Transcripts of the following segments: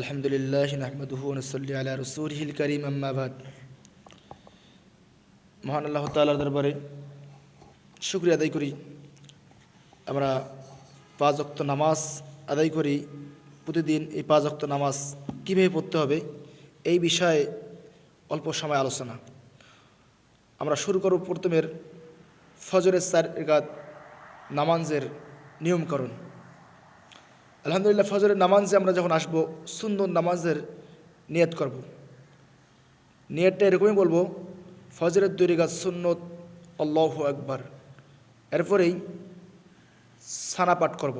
আলহামদুলিল্লাহ নাহমদুহু নসল্লি আলা রসুলহিল করিম আম্মাবাদ মহান আল্লাহ তাল্লাহ দরবারে শুক্রিয়া আদায় করি আমরা পাঁচ অক্ত নামাজ আদায় করি। প্রতিদিন এই পাঁচ অক্ত নামাজ কীভাবে পড়তে হবে এই বিষয়ে অল্প সময় আলোচনা। আমরা শুরু করব প্রথমের ফজরের সার এগাদ নামাজের নিয়মকরণ। আলহামদুলিল্লাহ, ফজরের নামাজে আমরা যখন আসব সুন্দর নামাজের নিয়ত করব। নিয়তটা এরকমই বলব, ফজরের দুই রেগাত সুন্নত, আল্লাহ একবার এরপরেই সানা পাঠ করব।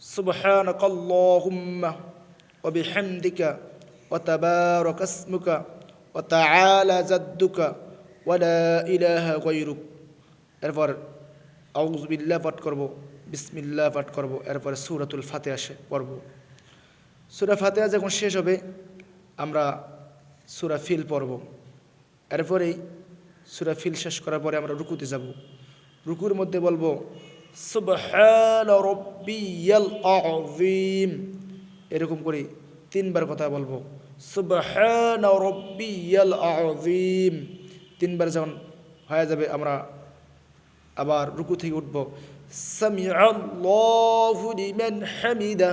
সুবহানাক আল্লাহুম্মা ওয়া বিহামদিকা ওয়া তাবারাক ইসমুকা ওয়া তাআলা জাদ্দুকা ওয়া লা ইলাহা গায়রুক। এরপর আউযু বিল্লাহ পাঠ করব। বিসমিল্লাহ পাঠ করব, এরপরে সূরাতুল ফাতিহা সে পড়ব। সূরা ফাতিহা যখন শেষ হবে, আমরা সুরা ফিল পড়ব। এরপরেই সুরা ফিল শেষ করার পরে আমরা রুকুতে যাব। রুকুর মধ্যে বলব এরকম করে তিনবার কথা বলব তিনবার যখন হয়ে যাবে, আমরা আবার রুকু থেকে উঠব। সামিআল্লাহু লিমান হামিদা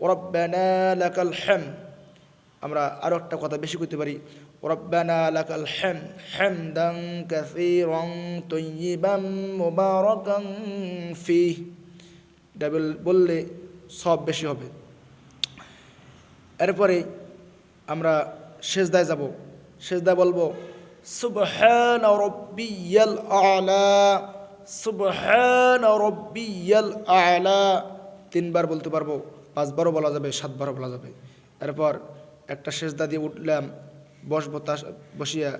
রব্বানা লাকাল হাম আমরা আরও একটা কথা বেশি করতে পারি রব্বানা লাকাল হাম হামদান কাসীরান তাইয়িবান মুবারাকান ফি ডাবল বললে সব বেশি হবে। এরপরে আমরা শেষদায় যাব। শেষদায় বলব, সুবহান রব্বিয়াল আলা। তিনবার বলতে পারব, পাঁচবারও বলা যাবে, সাতবারও বলা যাবে। এরপর একটা সেজদা দিয়ে উঠলাম, বসবো তা বসিয়া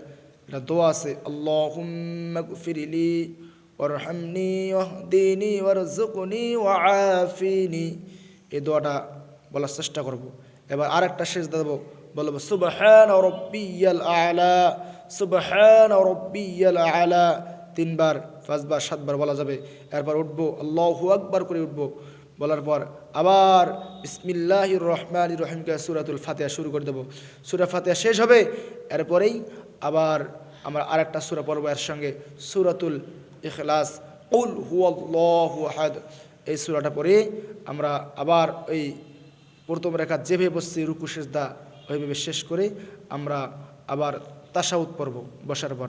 একটা দোয়া আছে, আল্লাহুম্মা গফিরলি ওয়ারহামনি ওয়াহদিনি ওয়ারযুকনি ওয়াআফিনি। এই দোয়াটা বলার চেষ্টা করব। এবার আর একটা শেষ দেবো, বলব, সুবহান রব্বিয়াল আলা, সুবহান রব্বিয়াল আলা। তিনবার পাঁচবার, সাতবার বলা যাবে। এরপর উঠবো, আল্লাহু আকবার করে উঠবো। বলার পর আবার ইসমিল্লাহ রহমান রহিমকে সুরাতুল ফাতেহা শুরু করে দেবো। সুরা ফাতেহা শেষ হবে, এরপরেই আবার আমরা আরেকটা সুরা পড়ব এর সঙ্গে, সুরাতুল ইখলাস। উল হু আহাদ। এই সুরাটা পরে আমরা আবার ওই প্রথম রেখা যেভাবে বসছি, রুকু, সেজদা, ওইভাবে শেষ করে আমরা আবার তাসাউদ পড়ব বসার পর।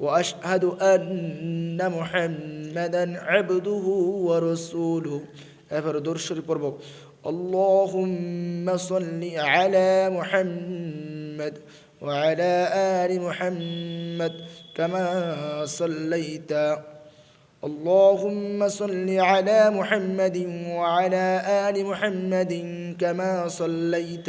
واشهد ان محمدا عبده ورسوله এবার দূর শরীফ পড়ব اللهم صل على محمد وعلى آل محمد كما صليت اللهم صل على محمد وعلى آل محمد كما صليت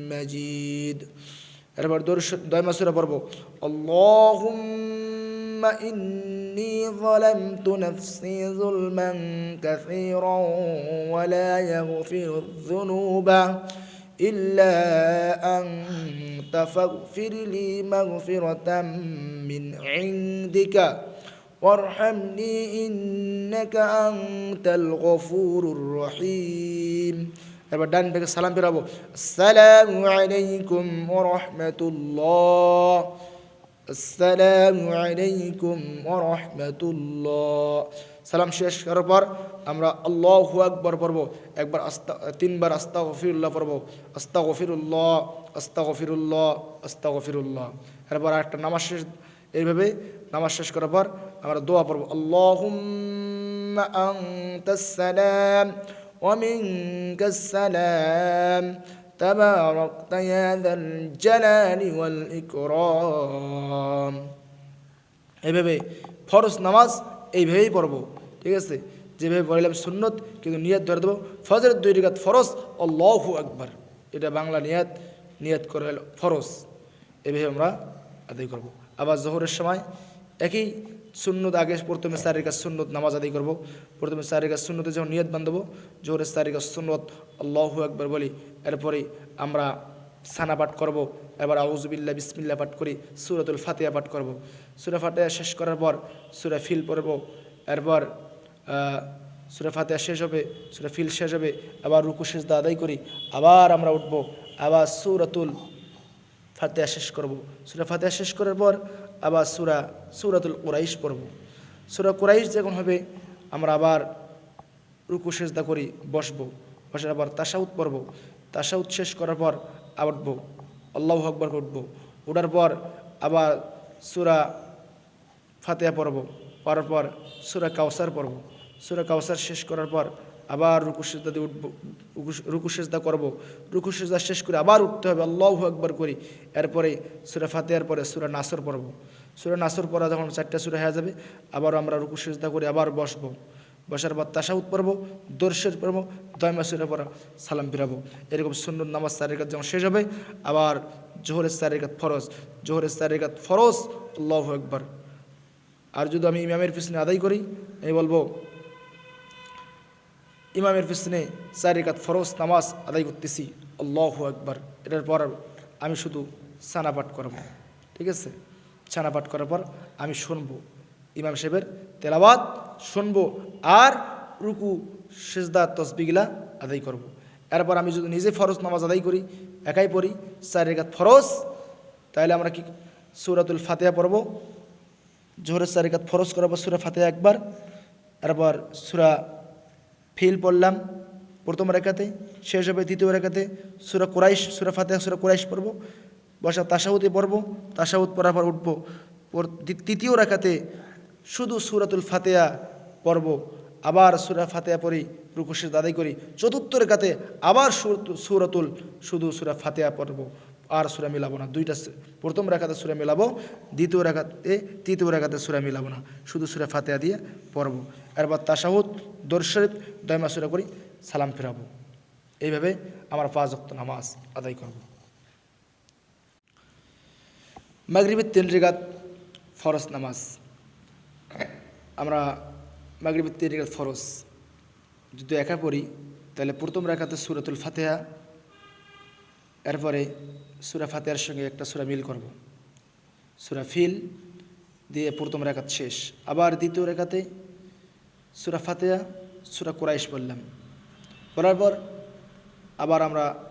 এরপর দয় মাসুরা পড়ব اللهم إني ظلمت نفسي ظلما كثيرا ولا يغفر الذنوب إلا أنت فاغفر لي مغفرة من عندك وارحمني إنك أنت الغفور الرحيم এবার ডান থেকে সালাম ফেরাবো। আসসালামু আলাইকুম ওয়া রাহমাতুল্লাহ। আসসালামু আলাইকুম ওয়া রাহমাতুল্লাহ। সালাম শেষ করার পর আমরা আল্লাহ আকবর পড়ব। একবার আস্তা, তিনবার আস্তা গফিরুল্লাহ পড়ব। আস্তা গফিরুল্লাহ আস্তা গফিরুল্লাহ আস্তা গফিরুল্লাহ এরপর একটা নামাজ শেষ, এইভাবে নামাজ শেষ করার পর আমরা দোয়া পড়ব। আল্লাহুম্মা আনতাস সালাম। ومنك السلام تباركت يا ذا الجلال والإكرام এইভাবে ফরজ নামাজ এইভাবেই পড়বো ঠিক আছে যেভাবে পড়লাম সুন্নত কিন্তু নিয়াত ধরে দেবো ফজরের দুই রিকাত ফরজ আল্লাহু আকবার এটা বাংলা নিয়াত নিয়াত করে হলো ফরজ এভাবে আমরা আদায় করব আবার জোহরের সময় একই সুন্নত, আগে প্রথমে কাজ সুন্নত, নামাজ আদায় করব। প্রথমে কাজ সুন্নতে যখন নিয়ত বান্ধব। জোহরের চারি কাজ সুন্নত, আল্লাহু একবার বলি। এরপরে আমরা সানা পাঠ করব। এবার আউজবিল্লা বিসমিল্লা পাঠ করি, সুরাতুল ফাতিহা পাঠ করব। সুরা ফাতিহা শেষ করার পর সুরা ফিল পড়ব। এরপর সুরা ফাতিহা শেষ হবে, সুরা ফিল শেষ হবে, আবার রুকু সেজদা আদায় করি, আবার আমরা উঠব, আবার সুরাতুল ফাতেহা শেষ করব। সুরা ফাতেহা শেষ করার পর আবার সুরা, সুরাতুল কোরাইশ পড়ব। সুরা কোরাইশ যখন হবে, আমরা আবার রুকু সেজদা করি, বসবো। বসার আবার তাসাউদ পড়ব। তাসাউদ শেষ করার পর আবার উঠবো। আল্লাহ আকবর উঠবো। ওঠার পর আবার সুরা ফাতেহা পড়ব। পড়ার পর সুরা কাউসার পড়ব। সুরা কাউসার শেষ করার পর আবার রুকু সেজদা দিয়ে উঠবো রুকু- রুকু সেজদা করব। রুকু সেজদা শেষ করে আবার উঠতে হবে, আল্লাহ একবার করি। এরপরে সুরা ফাতেহার পরে সুরা নাসর পড়ব। সুরা নাসর পড়া যখন চারটা সুরা হয়ে যাবে আবার আমরা রুকু সেজদা করে আবার বসবো। বসার পর তাসাউদ পড়ব দর্শের পড়ব, দয়মা সুরা পড়া সালাম ফিরাবো। এরকম সুন্দর নামাজ চারিকাত যখন শেষ হবে, আবার জোহরের চারিকাত ফরজ। জোহরের চারিকাত ফরজ, আল্লাহ একবার আর যদি আমি ইমামের পিছনে আদায় করি, আমি বলব ইমামের পিছনে চার রেখাত ফরজ নামাজ আদায় করতেছি। আল্লাহ একবার এটার পর আমি শুধু সানা পাঠ করব। ঠিক আছে? ছানা পাঠ করার পর আমি শুনব। ইমাম সাহেবের তেলাবাদ শুনব আর রুকু, সেজদা, তসবিগুলা আদায় করব। এরপর আমি যদি নিজে ফরজ নামাজ আদায় করি, একাই পড়ি, চার রেখাত ফরজ, তাহলে আমরা কি সুরাতুল ফাতেহা পড়ব? জোহরের চার রেখাত ফরজ করার পর সুরা ফাতেহা একবার, এরপর সুরা ফিল পড়লাম প্রথম রেখাতে, শেষ হবে তৃতীয় রেখাতে। সুরা কোরাইশ, সুরা ফাতেহা, সুরা কোরাইশ পড়ব। বসা তাসাউদে পড়ব। তাসাউদ পড়ার পর উঠব। তৃতীয় রেখাতে শুধু সুরাতুল ফাতেয়া পড়ব। আবার সুরা ফাতেয়া পড়ি রুকুশের দাদাই করি। চতুর্থ রেখাতে আবার সুরত- সুরাতুল, শুধু সুরা ফাতেহা পড়ব। আর সুরা মিলাবো না। দুইটা প্রথম রেখাতে সুরা মিলাবো, দ্বিতীয় রেখাতে তৃতীয় রেখাতে সুরা মিলাবো না। শুধু সুরা ফাতেহা দিয়ে পড়ব। এরপর তাসাহুদ দর্শরিফ দয়মা সুরা করি, সালাম ফেরাবো। এইভাবে আমার পাঁচ ওয়াক্ত নামাজ আদায় করব। মাগরিবের তিন রেখাত ফরজ নামাজ। আমরা মাগরিবের তিন রেগাত ফরজ। যদি একা পড়ি, তাহলে প্রথম রেখাতে সুরাতুল ফাতেহা এরপরে সুরা ফাতেহার সঙ্গে একটা সুরা মিল করব। সুরা ফিল দিয়ে প্রথম রেখাত শেষ। আবার দ্বিতীয় রেখাতে সুরা ফাতেহা, সুরা কোরাইশ বললাম। বলার পর আবার আমরা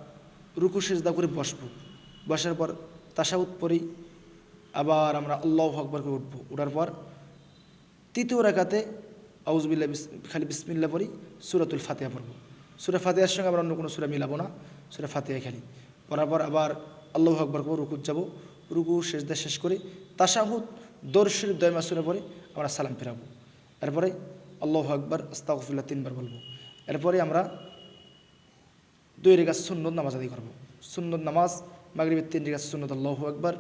রুকু সেজদা করে বসবো। বসার পর তাসাউদ পড়ি, আবার আমরা আল্লাহ আকবর করে উঠবো। উঠার পর তৃতীয় রেখাতে আউজবিল্লা খালি বিসমিল্লা পড়ি, সুরাতুল ফাতেহা পড়ব। সুরা ফাতেহার সঙ্গে আমরা অন্য কোনো সুরা মিলাবো না। সুরা ফাতেহা খালি। পর আবার আল্লাহ আকবর করে রুকুত যাব, রুকু শেষদা শেষ করে তাসাহুদ দর্শির দয়মা সুরা পরে আমরা সালাম ফেরাবো। এরপরে আল্লাহ আকবর আস্তাগফিল্লাহ তিনবার বলব। এরপরে আমরা দুই রেখা সুন্নত নামাজ আদি করব। সুন্নত নামাজ, মাগরিবের তিন রেখা সুন্নত আল্লাহ আকবর,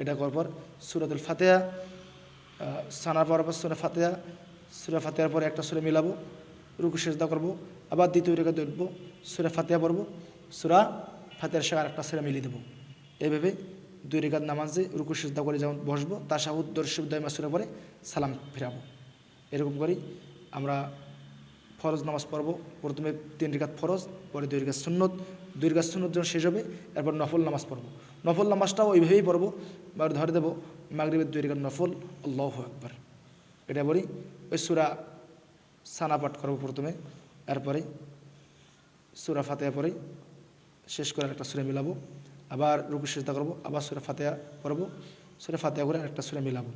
এটা করার পর সুরাতুল ফাতেহা সানার পর আবার সুরা ফাতেহা, সুরা ফাতেহার পরে একটা সুরে মিলাবো, রুকু, সেজদা করব, আবার দ্বিতীয় রেখা উঠবো, সুরা ফাতেহা পড়ব, সুরা ফাতেহার সঙ্গে আরেকটা সুরা মিলিয়ে দেবো। এইভাবে দুই রেখাত নামাজে রুকু সেজদা করে যেমন বসবো তার দর্শক দয়, মাসুরা পরে সালাম ফেরাবো। এরকম করি আমরা ফরজ নামাজ পড়ব। প্রথমে তিন রেখাত ফরজ, পরে দুই রেখাত সুন্নত। দুই রেখাত সুন্নত যখন শেষ হবে, এরপর নফল নামাজ পড়ব। নফল নামাজটাও ওইভাবেই পড়ব বা ধরে দেবো, মাগরিবের দুই রেখাত নফল, আল্লাহ একবার এটা বলি ওই সুরা সানা পাঠ করব প্রথমে, এরপরে সুরা ফাতেহা পরে শেষ করে একটা সুরে মিলাবো। আবার রুকু চেষ্টা করব, আবার সুরে ফাতেহা পড়ব। সুরা ফাতেহা করে একটা সুরে মিলাবো।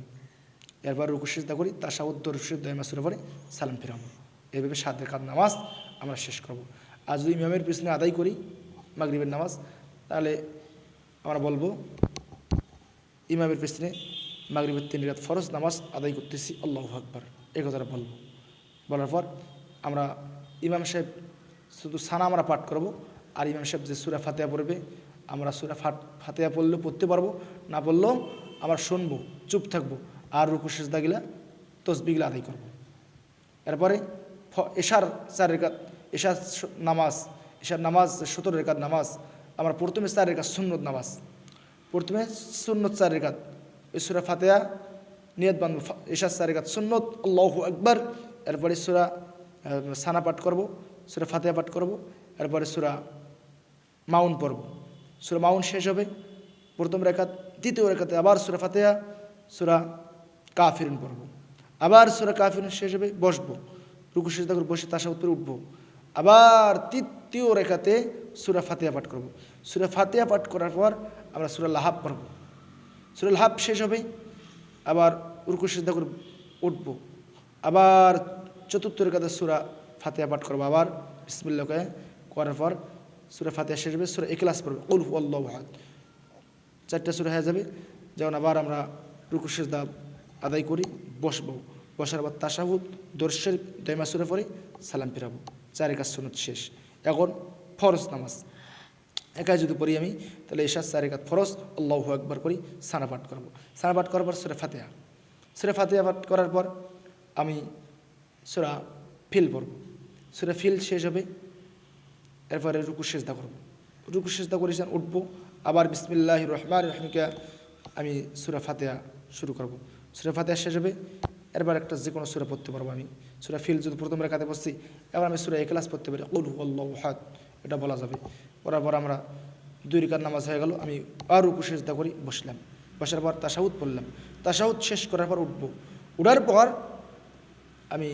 এরপর রুকু সিজদা করি তাসাউদ দরুদ দয় মাসুরের পরে সালাম ফিরাবো। এভাবে সাত রেখাত নামাজ আমরা শেষ করব। আর যদি ইমামের পিছনে আদায় করি, মাগরিবের নামাজ, তাহলে আমরা বলব, ইমামের পিছনে মাগরিবের তিন রেখাত ফরজ নামাজ আদায় করতেছি, আল্লাহ আকবর। এই কথাটা বলব। বলার পর আমরা ইমাম সাহেব শুধু সানা আমরা পাঠ করব আর ইমাম সাহেব যে সুরা ফাতেহা পড়বে, আমরা সুরা ফাট ফাতেহা পড়লেও পড়তে পারব, না পড়লেও আমরা শুনব, চুপ থাকব, আর রুকু সেজদাগিলা তসবিগুলা আদায় করব। এরপরে এশার চার রেখাত এশার নামাজ এশার নামাজ, সতেরো রেখাত নামাজ, আমরা প্রথমে চার রেখাত সুন্নত নামাজ, প্রথমে সুন্নত চার রেখাত সুরা ফাতেহা নিয়ত বান্ধব এশার চার রেখাত সুন্নত, আল্লাহ একবার এরপরে সুরা সানা পাঠ করব, সুরা ফাতেহা পাঠ করব, এরপরে সুরা মাউন পড়ব। সুরা মাউন শেষ হবে। প্রথম রেখাত, দ্বিতীয় রেখাতে আবার সুরা ফাতেহা, সুরা কাফিরুন পড়ব। আবার সুরা কাফিরুন শেষ হবে, বসবো। রুকু শেষ করে বসে তাসা উপরে উঠবো। আবার তৃতীয় রেখাতে সুরা ফাতেহা পাঠ করব। সুরা ফাতেহা পাঠ করার পর আমরা সুরা লাহাব পড়ব। সুরা লাহাব শেষ হবে, আবার রুকু সিদ্ধা করে উঠবো। আবার চতুর্থ রেখাতে সুরা ফাতেহা পাঠ করব, আবার বিসমিল্লাকে করার পর সুরা ফাতেহা শেষ হবে, সুরা এক্লাস পড়বে। উল আল্লাহ হাত চারটা সুরা হয়ে যাবে। যেমন আবার আমরা রুকু সিজদা আদায় করি, বসবো। বসার পর তাসাহুদ দর্শের দৈমা সুরে পরে সালাম ফিরাবো। চার একাশ সুনত শেষ। এখন ফরজ নামাজ। একাই যদি পড়ি আমি, তাহলে এশার চার একাত ফরজ, আল্লাহ একবার করি, সানা পাঠ করব। সানা পাঠ করার পর সুরে ফাতেহা। সুরে ফাতেহা পাঠ করার পর আমি সুরা ফিল পড়ব। সুরা ফিল শেষ হবে এরপরে রুকু সেজদা করব। রুকু সেজদা করে যখন উঠবো, আবার বিসমিল্লাহ রহমান রহমিকা আমি সুরা ফাতেহা শুরু করব। সুরা ফাতেহা শেষ হবে, এরপর একটা যে কোনো সুরা পড়তে পারব আমি। সুরা ফিল যদি প্রথম রেখাতে বসছি এবার আমি সুরা এক্লাস পড়তে পারি। উল হাত এটা বলা যাবে। পড়ার পর আমরা দুই রেখার নামাজ হয়ে গেল, আমি আর রুকু সেজদা করি, বসলাম। বসার পর তাসাউদ পড়লাম। তাসাউদ শেষ করার পর উঠবো। উঠার পর আমি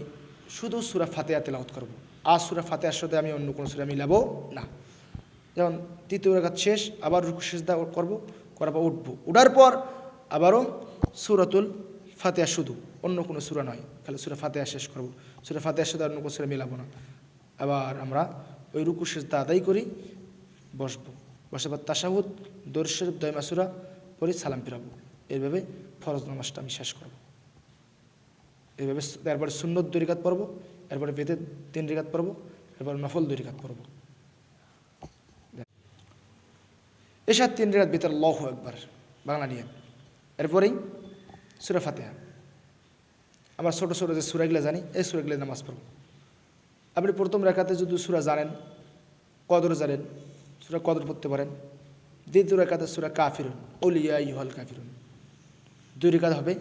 শুধু সুরা ফাতেহা তেলাওয়াত করব। আর সুরা ফাতেহার সাথে আমি অন্য কোনো সুরা মিলাবো না। যেমন তৃতীয় রেখাত শেষ, আবার রুকু সেজদা করব, করার পর উঠবো। উঠার পর আবারও সুরাতুল ফাতেহা শুধু, অন্য কোনো সুরা নয়। খালি সুরা ফাতেহা শেষ করব। সুরা ফাতেহার সাথে অন্য কোনো সুরা মিলাবো না। আবার আমরা ওই রুকু সেজদা আদায় করি, বসবো। বসার পর তাসাহুদ দর্শের দয়মা সুরা পরে সালাম ফিরাবো। এইভাবে ফরজ নামাজটা আমি শেষ করব। এইভাবে তারপরে সুন্নত দুই রেখাত পড়ব। এরপরে বেদের তিন রেখাত পড়ব, এরপরে নফল দুই রেখাত পড়ব। এসব তিন রেখাত ভিতর লহ একবার বাংলা নিয়ে। এরপরেই সুরা ফাতেহা। আমরা ছোটো ছোটো যে সুরাগুলো জানি, এই সুরাগুলো নামাজ পড়ব। আপনি প্রথম রেখাতে যদি সুরা জানেন, কদর জানেন, সুরা কদর পড়তে পারেন। দ্বিতীয় রেখাতে সুরা কাফিরুন ওলিয়া ইহল কাফিরুন। দুই রেখাত হবে,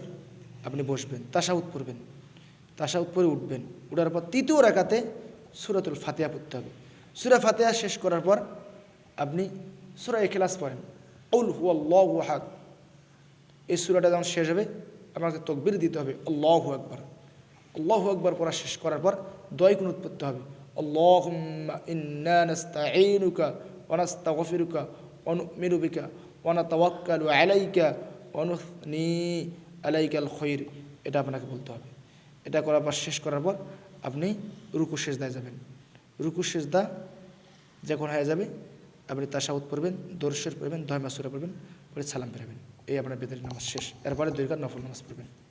আপনি বসবেন তাসাউদ পড়বেন। তাসাউদ পরে উঠবেন। উঠার পর তৃতীয় রেখাতে সুরাতুল ফাতেহা পড়তে হবে। সুরা ফাতেহা শেষ করার পর আপনি সুরা এখলাস পড়েন। উল হু আল্লাহ হাদ এই সুরাটা যখন শেষ হবে, আপনাকে তকবির দিতে হবে, আল্লাহ আকবর। আল্লাহ আকবর পড়া শেষ করার পর দয় কুনুত পড়তে হবে। আল্লাহ ইন্না নাস্তাঈনুকা ওয়া নাস্তাগফিরুকা ওয়া নু'মিনু বিকা ওয়া নাতাওয়াক্কালু আলাইকা ওয়া নুথনি আলাইকাল খৈর। এটা আপনাকে বলতে হবে। এটা করার পর, শেষ করার পর আপনি রুকু সেজদায় যাবেন। রুকু সেজদা যখন হয়ে যাবে, আপনি তাসাউদ পড়বেন দর্শের পড়বেন ধয় মাসুরা পড়বেন, পরে সালাম ফেরাবেন। এই আপনার বেদের নামাজ শেষ। এরপরে দুই নফল নামাজ পড়বেন।